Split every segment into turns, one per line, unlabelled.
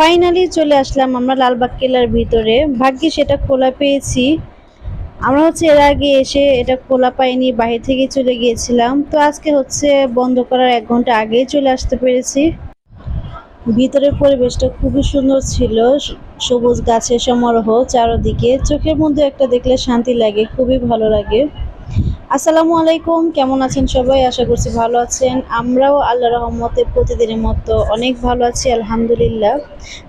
Finally চলে আসলাম আমরা লালবাগ কেল্লার ভিতরে। ভাগ্যে সেটা খোলা পেয়েছি। আমরা হচ্ছে এর আগে এসে এটা খোলা পাইনি, বাহির থেকে চলে গিয়েছিলাম। তো আজকে হচ্ছে বন্ধ করার এক ঘণ্টা আগেই চলে আসতে পেরেছি। ভিতরের পরিবেশটা খুবই সুন্দর ছিল। সবুজ গাছের সমারোহ চারদিকে। চোখের মধ্যে একটা দেখলে শান্তি লাগে, খুবই ভালো লাগে। আসসালামু আলাইকুম, কেমন আছেন সবাই? আশা করছি ভালো আছেন। আমরাও আল্লাহ রহমতে প্রতিদিনের মতো অনেক ভালো আছি, আলহামদুলিল্লাহ।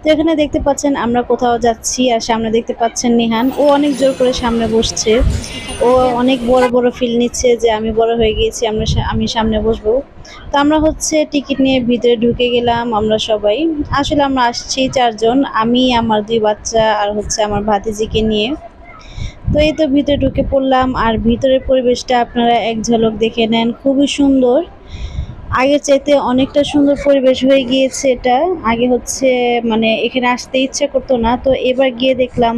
তো এখানে দেখতে পাচ্ছেন আমরা কোথাও যাচ্ছি আর সামনে দেখতে পাচ্ছেন নিহান। ও অনেক জোর করে সামনে বসছে। ও অনেক বড় বড় ফিল নিচ্ছে যে আমি বড় হয়ে গিয়েছি, আমরা আমি সামনে বসবো। তো আমরা হচ্ছে টিকিট নিয়ে ভিতরে ঢুকে গেলাম আমরা সবাই। আসলে আমরা আসছি চারজন, আমি, আমার দুই বাচ্চা আর হচ্ছে আমার ভাতিজিকে নিয়ে। তো এই তো ভিতরে ঢুকে পড়লাম আর ভিতরের পরিবেশটা আপনারা এক ঝলক দেখে নেন। খুবই সুন্দর। আগের চাইতে অনেকটা সুন্দর পরিবেশ হয়ে গিয়েছে এটা। আগে হচ্ছে মানে এখানে আসতে ইচ্ছে করতো না তো এবার গিয়ে দেখলাম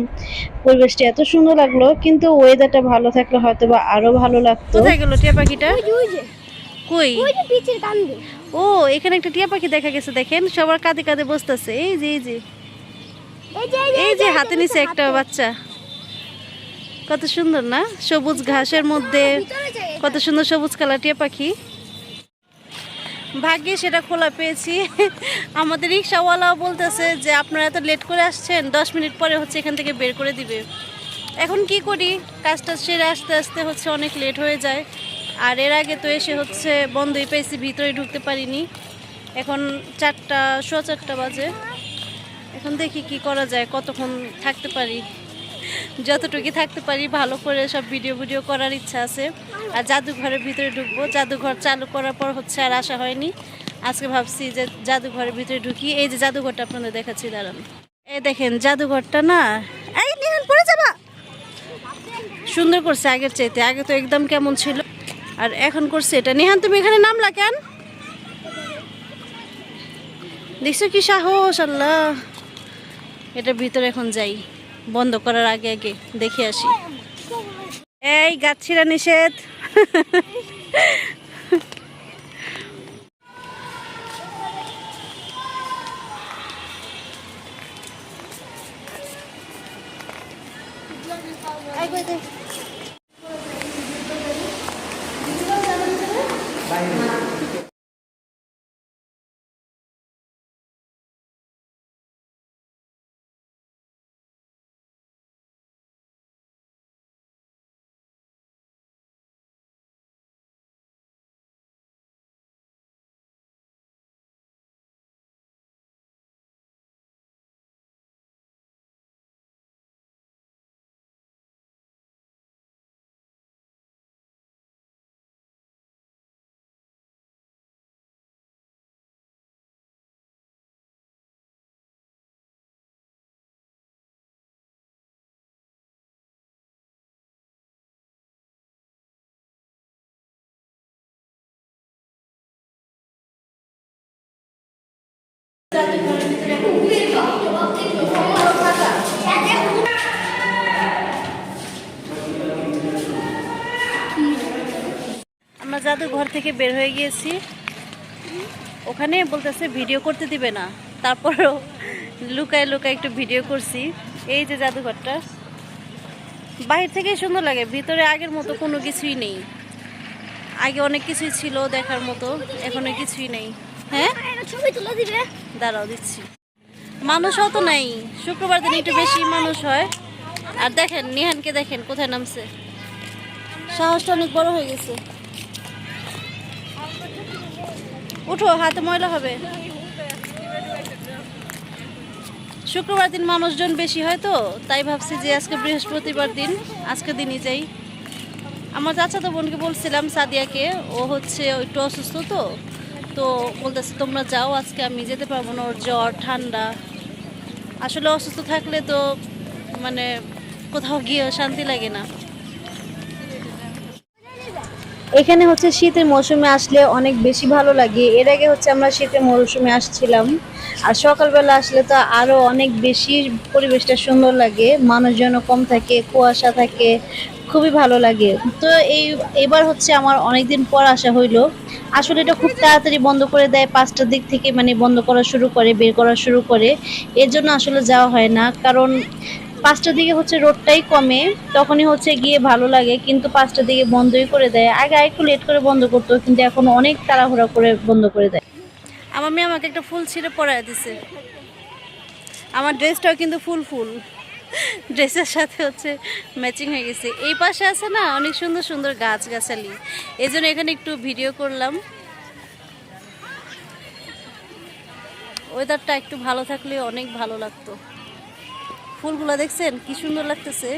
পরিবেশটা এত সুন্দর লাগল কিন্তু ওয়েদারটা ভালো থাকলে হয়তো বা আরও ভালো লাগতো।
কোথায় গেল টিয়া পাখিটা? কই। ও এখানে একটা টিয়া পাখি দেখা গেছে দেখেন। সবার কাঁধে কাঁধে বসতেছে। এই যে এই যে।
এই যে,
হাতে নিচে একটা বাচ্চা। কত সুন্দর না? সবুজ ঘাসের মধ্যে কত সুন্দর সবুজ কালার টিয়া পাখি। ভাগ্যে সেটা খোলা পেয়েছি। আমাদের রিক্সাওয়ালাও বলতেছে যে, আপনারা এত লেট করে আসছেন, দশ মিনিট পরে হচ্ছে এখান থেকে বের করে দিবে। এখন কি করি? কাজটা সেরে আসতে আসতে হচ্ছে অনেক লেট হয়ে যায়। আর এর আগে তো এসে হচ্ছে বন্ধই পেয়েছি, ভিতরে ঢুকতে পারিনি। এখন চারটা, সোয়া চারটা বাজে। এখন দেখি কি করা যায়, কতক্ষণ থাকতে পারি। যতটুকু থাকতে পারি, ভালো করে সব ভিডিও ভিডিও করার ইচ্ছা আছে। আর জাদুঘরের ভিতরে ঢুকবো। জাদুঘর চালু করার পর হচ্ছে আর আসা হয়নি। আজকে ভাবছি যে জাদুঘরের ভিতরে ঢুকি। এই যে জাদুঘরটা আপনাদের দেখাচ্ছি, দাঁড়ান। এই দেখেন, জাদুঘরটা না, এই পড়ে যাবা? সুন্দর করছে আগের চাইতে। আগে তো একদম কেমন ছিল। আর এখন করছে এটা। নিহান, তুমি এখানে নামলা কেন? দেখছ কি সাহস, আল্লাহ। এটার ভিতরে এখন যাই। বন্ধ করার আগে আগে দেখে আসি এই গাছিরা নিষেধ
এই কই দে।
আমরা জাদুঘর থেকে বের হয়ে গিয়েছি, ওখানে বলতেছে ভিডিও করতে দিবে না। তারপরও লুকায় লুকায় একটু ভিডিও করছি। এই যে জাদুঘরটা বাহির থেকে সুন্দর লাগে, ভিতরে আগের মতো কোনো কিছুই নেই। আগে অনেক কিছুই ছিল দেখার মতো, এখন কিছুই নেই। হ্যাঁ?
দিবে।
দাঁড়াও, দিচ্ছি। মানুষ অত নাই। শুক্রবার দিন একটু বেশি মানুষ হয়। আর দেখেন, নিহানকে দেখেন, কোথায় নামছে। সাহসটা অনেক বড় হয়ে গেছে। উঠো, হাতে ময়লা হবে। শুক্রবার দিন মানুষজন বেশি হয় তো, তাই ভাবছি যে আজকে বৃহস্পতিবার দিন, আজকে দিনই যাই। আমার চাচাতো বোনকে বলছিলাম সাদিয়াকে, ও হচ্ছে একটু অসুস্থ তো তো বলতেছে, তোমরা যাও, আজকে আমি যেতে পারব না, ওর জ্বর, ঠান্ডা। আসলে অসুস্থ থাকলে তো মানে কোথাও গিয়ে শান্তি লাগে না।
এখানে হচ্ছে শীতের মৌসুমে আসলে অনেক বেশি ভালো লাগে। এর আগে হচ্ছে আমরা শীতের মৌসুমে আসছিলাম। আর সকালবেলা আসলে তো আরও অনেক বেশি পরিবেশটা সুন্দর লাগে। মানুষজনও কম থাকে, কুয়াশা থাকে খুবই ভালো লাগে। তো এই, এবার হচ্ছে আমার অনেকদিন পর আসা হইল। আসলে এটা খুব তাড়াতাড়ি বন্ধ করে দেয়, পাঁচটার দিক থেকে মানে বন্ধ করা শুরু করে, বের করা শুরু করে। এর জন্য আসলে যাওয়া হয় না, কারণ পাঁচটার দিকে হচ্ছে রোডটাই কমে, তখনই হচ্ছে গিয়ে ভালো লাগে, কিন্তু পাঁচটার দিকে বন্ধই করে দেয়। আগে একটু লেট করে বন্ধ করতো, কিন্তু এখন অনেক তাড়াহুড়া করে বন্ধ করে দেয়।
আমার মেয়ে আমাকে একটা ফুল ছিঁড়ে পরায় দিছে। আমার ড্রেসটাও কিন্তু ফুল ফুল। ড্রেসের সাথে হচ্ছে ম্যাচিং হয়ে গেছে। এই পাশে আছে না অনেক সুন্দর সুন্দর গাছ গাছালি এই জন্য এখানে একটু ভিডিও করলাম। ওয়েদারটা একটু ভালো থাকলে অনেক ভালো লাগতো। ফুলগুলো দেখছেন? কি সুন্দর লাগতেছে।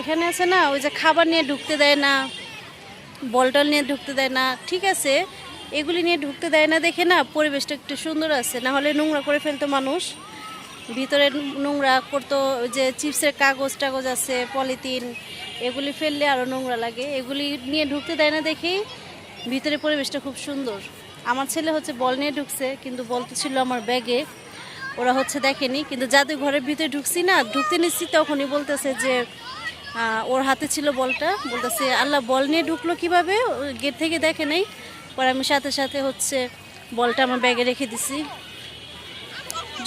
এখানে আছে না, ওই যে খাবার নিয়ে ঢুকতে দেয় না। বলটল নিয়ে ঢুকতে দেয় না, ঠিক আছে? এগুলি নিয়ে ঢুকতে দেয় না, দেখে না পরিবেশটা একটু সুন্দর আছে। না হলে নোংরা করে ফেলতো মানুষ। ভিতরে নোংরা করতো যে চিপসের কাগজ টাগজ আছে, পলিথিন, এগুলি ফেললে আরও নোংরা লাগে। এগুলি নিয়ে ঢুকতে দেয় না দেখেই ভিতরে পরিবেশটা খুব সুন্দর। আমার ছেলে হচ্ছে বল নিয়ে ঢুকছে, কিন্তু বল তো ছিল আমার ব্যাগে। ওরা হচ্ছে দেখেনি, কিন্তু যাদের ঘরের ভিতরে ঢুকছি না, ঢুকতে নিচ্ছি, তখনই বলতেছে যে ওর হাতে ছিল বলটা। বলতেছে, আল্লাহ, বল নিয়ে ঢুকলো কীভাবে? গেট থেকে দেখে নাই। পরে আমি সাথে সাথে হচ্ছে বলটা আমার ব্যাগে রেখে দিছি।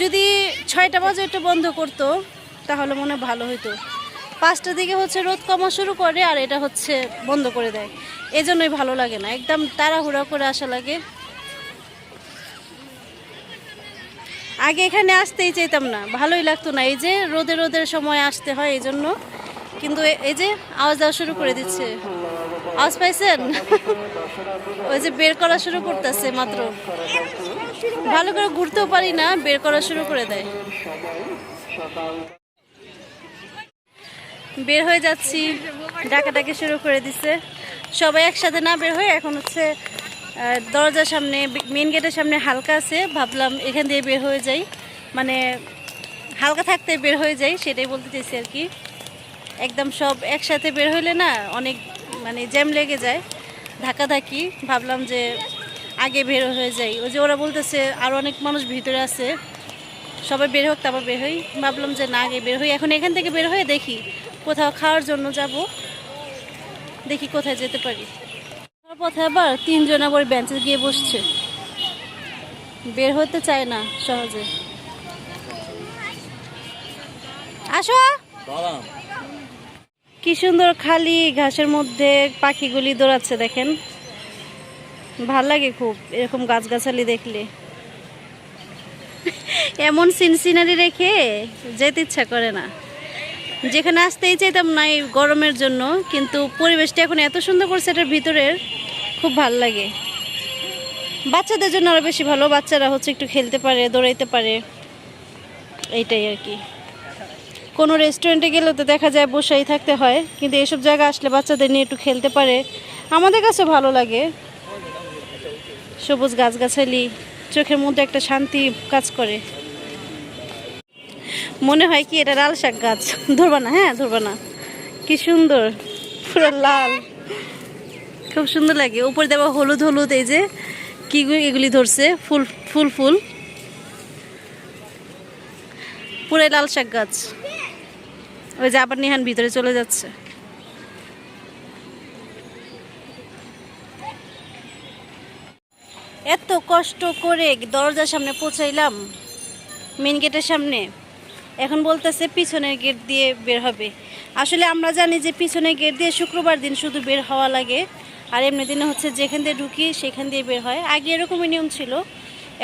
যদি ছয়টা বাজে এটা বন্ধ করতো, তাহলে মনে ভালো হতো পাঁচটা দিকে হচ্ছে রোদ কমা শুরু করে আর এটা হচ্ছে বন্ধ করে দেয়। এজন্যই ভালো লাগে না। একদম তাড়াহুড়া করে আসা লাগে। আগে এখানে আসতেই চাইতাম না। ভালোই লাগতো না। এই যে রোদে রোদের সময় আসতে হয় এই জন্য কিন্তু এই যে আওয়াজ দেওয়া শুরু করে দিচ্ছে। আওয়াজ পাইছেন? ওই যে বের করা শুরু করতেছে মাত্র। ভালো করে ঘুরতেও পারি না, বের করা শুরু করে দেয়। বের হয়ে যাচ্ছি, ডাকাডাকি শুরু করে দিছে সবাই একসাথে না বের হয়ে এখন হচ্ছে দরজার সামনে মেন গেটের সামনে হালকা আছে। ভাবলাম এখান দিয়ে বের হয়ে যাই। মানে হালকা থাকতে বের হয়ে যাই, সেটাই বলতে চাইছি আর কি। একদম সব একসাথে বের হইলে না অনেক মানে জ্যাম লেগে যায়। ধাক্কাধাক্কি ভাবলাম যে আগে বের হয়ে যাই। ওই যে ওরা বলতেছে আরও অনেক মানুষ ভিতরে আছে। সবাই বের হোক, তারপর বের হই। ভাবলাম যে না, আগে বের হই। এখন এখান থেকে বের হয়ে দেখি কোথাও খাওয়ার জন্য যাব। দেখি কোথায় যেতে পারি। পথে আবার তিনজন আবার বেঞ্চে গিয়ে বসছে। বের হতে চায় না সহজে। আসো। কি সুন্দর খালি ঘাসের মধ্যে পাখিগুলি দৌড়াচ্ছে দেখেন। ভালো লাগে খুব, এরকম গাছগাছালি দেখলে। এমন সিন সিনারি রেখে যেতে ইচ্ছা করে না। যেখানে আসতেই চাইতাম না এই গরমের জন্য, কিন্তু পরিবেশটা এখন এত সুন্দর করছে এটার ভিতরের, খুব ভালো লাগে। বাচ্চাদের জন্য আরও বেশি ভালো, বাচ্চারা হচ্ছে একটু খেলতে পারে, দৌড়াইতে পারে, এইটাই আর কি। কোনো রেস্টুরেন্টে গেলে তো দেখা যায় বসেই থাকতে হয়, কিন্তু এসব জায়গা আসলে বাচ্চাদের নিয়ে একটু খেলতে পারে। আমাদের কাছে ভালো লাগে। সবুজ গাছগাছালি, চোখের মধ্যে একটা শান্তি কাজ করে। মনে হয় কি এটা লাল শাক গাছ? ধরবা না হ্যাঁ ধরবা না। কি সুন্দর, পুরো লাল। খুব সুন্দর লাগে। উপরে দেওয়া হলুদ হলুদ, এই যে কি এগুলি ধরছে, ফুল ফুল ফুল। পুরাই লাল শাক গাছ। ওই যে আবার নিহান ভিতরে চলে যাচ্ছে। এত কষ্ট করে দরজার সামনে পৌঁছাইলাম মেন গেটের সামনে। এখন বলতেছে পিছনের গেট দিয়ে বের হবে। আসলে আমরা জানি যে পিছনের গেট দিয়ে শুক্রবার দিন শুধু বের হওয়া লাগে, আর এমনি দিনে হচ্ছে যেখান দিয়ে ঢুকি সেখান দিয়ে বের হয়। আগে এরকমই নিয়ম ছিল।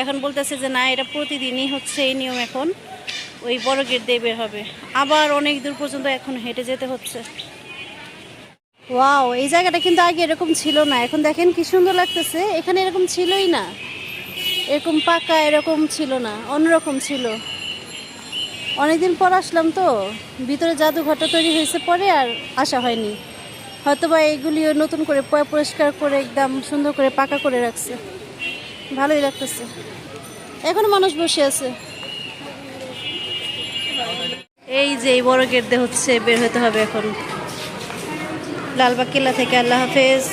এখন বলতেছে যে না, এটা প্রতিদিনই হচ্ছে এই নিয়ম এখন। ওই বড় গেট দিয়ে বের হবে। আবার অনেক দূর পর্যন্ত এখন হেঁটে যেতে হচ্ছে। ওয়াও, এই জায়গাটা কিন্তু আগে এরকম ছিল না। এখন দেখেন কি সুন্দর লাগতেছে। এখানে এরকম ছিলই না। এরকম পাকা এরকম ছিল না। অন্যরকম ছিল। অনেকদিন পর আসলাম তো। ভিতরে জাদুঘরটা তৈরি হয়েছে পরে আর আসা হয়নি। হয়তো বা এইগুলিও নতুন করে পরিষ্কার করে একদম সুন্দর করে পাকা করে রাখছে। ভালোই লাগতেছে। এখনও মানুষ বসে আছে। এই যে এই বড় গেট দিয়ে হচ্ছে বের হতে হবে এখন। লালবাগ কেল্লা থেকে আল্লাহ হাফেজ।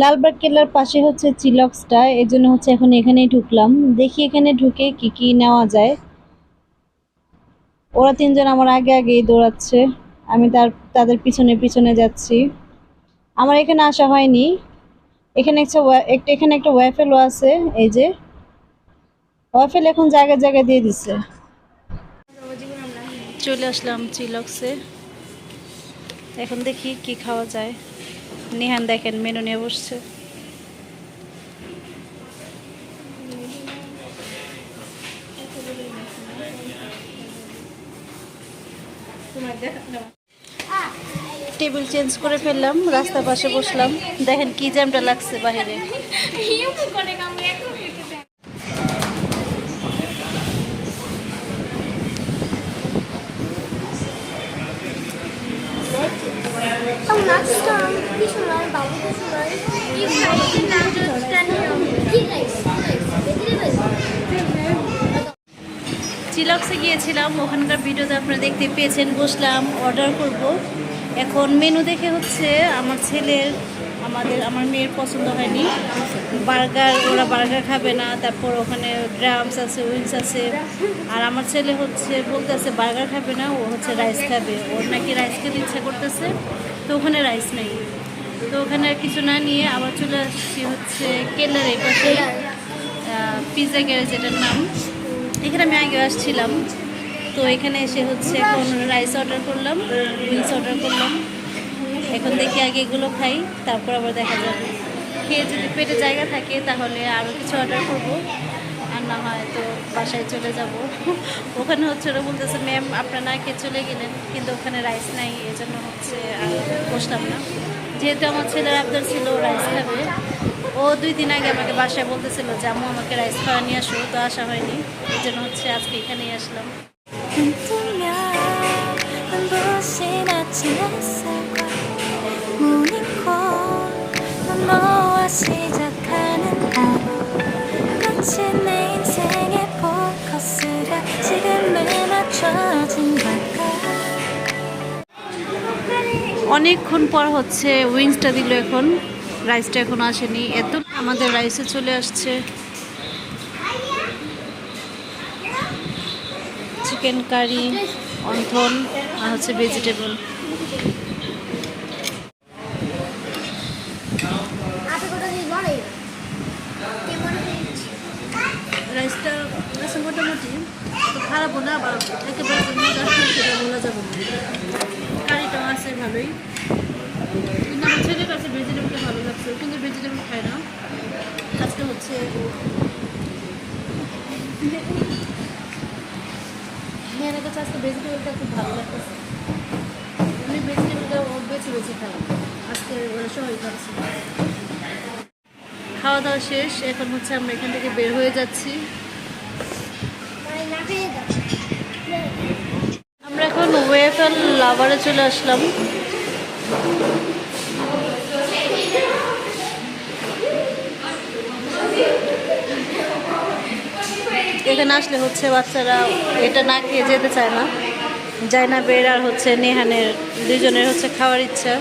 লালবাগ কেল্লার পাশে হচ্ছে চিলক্সটা, এই জন্য হচ্ছে এখন এখানেই ঢুকলাম। দেখি এখানে ঢুকে কি কি নেওয়া যায়। ওরা তিনজন আমার আগে আগেই দৌড়াচ্ছে। আমি তার, তাদের পিছনে পিছনে যাচ্ছি। আমার এখানে আসা হয়নি। এখানে একটা এখানে একটা ওয়াইফেলও আছে, এই যে। ওয়াইফেল এখন জায়গায় জায়গায় দিয়ে দিছে।
চলে আসলাম চিলক্সে। এখন দেখি কি খাওয়া যায়। নেহান দেখেন, মেনু নিয়ে বসছে। টেবিল চেঞ্জ করে ফেললাম, রাস্তার পাশে বসলাম। দেখেন কি জ্যামটা লাগছে বাইরে চিলক্সে গিয়েছিলাম, ওখানকার ভিডিওতে আপনারা দেখতে পেয়েছেন, বসলাম অর্ডার করব। এখন মেনু দেখে হচ্ছে আমার ছেলের, আমাদের, আমার মেয়ের পছন্দ হয়নি। বার্গার, ওরা বার্গার খাবে না, তারপর ওখানে ড্রামস আছে উইংস আছে। আর আমার ছেলে হচ্ছে বলতেছে বার্গার খাবে না, ও হচ্ছে রাইস খাবে। ওর নাকি রাইস খেতে ইচ্ছা করতেছে, তো ওখানে রাইস নেই। তো ওখানে আর কিছু না নিয়ে আবার চলে আসছি হচ্ছে কেলার এই পাশে পিৎজা গ্যারেজ এটার নাম। এখানে আমি আগে আসছিলাম। তো এখানে এসে হচ্ছে এখন রাইস অর্ডার করলাম উইংস অর্ডার করলাম। এখন দেখি আগে এগুলো খাই, তারপর আবার দেখা যাবে। খেয়ে যদি পেটে জায়গা থাকে তাহলে আরও কিছু অর্ডার করব। আর না হয় তো বাসায় চলে যাব। ওখানে হচ্ছে ওরা বলতেছে ম্যাম আপনার না খেয়ে চলে গেলেন, কিন্তু ওখানে রাইস নাই এই জন্য হচ্ছে আর বসলাম না। যেহেতু আমার ছেলের আবদার ছিল রাইস খাবে ও দুই দিন আগে আমাকে বাসায় বলতেছিল যে আম্মু আমাকে রাইস খাওয়া নিয়ে আসো তো আসা হয়নি এই জন্য হচ্ছে আজকে এখানেই আসলাম
뜨면 눈부신 아침 햇살과 모닝콜 넌 너와 시작하는 하루 마치 내 인생의 포커스가 지금에 맞춰
অনেকক্ষণ পর হচ্ছে উইংসটা দিল এখন। রাইসটা এখন আসেনি। এত আমাদের রাইসে চলে আসছে। চিকেন কারি অন্থন, আর হচ্ছে ভেজিটেবল
আপনি কোথা দিয়ে বলে? কে মনে হচ্ছে?
রাইসটা আছে মোটামুটি তো খারাপও না বা একেবারে যে মজা সেটা বলা যাবে না কারিটাও আছে ভালোই কিন্তু আমার ছেলের কাছে ভেজিটেবলটা ভালো লাগছে ও কিন্তু ভেজিটেবল খায় না আজকে হচ্ছে মেয়ের কাছে আজকে ভেজিটেবলটা খুব ভালো লাগতেছে আমি ভেজিটেবলটা ও বেছে বেছে খাই আজকে ওরা সবাই খাচ্ছে খাওয়া দাওয়া শেষ, এখন হচ্ছে আমরা এখান থেকে বের হয়ে যাচ্ছি। আমরা এখন ওয়েফেল লাভারে চলে আসলাম। এখানে আসলে হচ্ছে বাচ্চারা এটা না খেয়ে যেতে চায় না। যায় না বের আর হচ্ছে নেহানের দুজনের হচ্ছে খাওয়ার ইচ্ছা।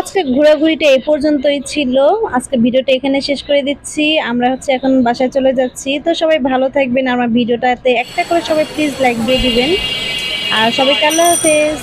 আজকে ঘোরাঘুরিটা এ পর্যন্তই ছিল। আজকে ভিডিওটা এখানে শেষ করে দিচ্ছি। আমরা হচ্ছে এখন বাসায় চলে যাচ্ছি। তো সবাই ভালো থাকবেন, আমার ভিডিওটাতে একটা করে সবাই প্লিজ লাইক দিয়ে দিবেন। আর সবাই আল্লাহ হাফেজ।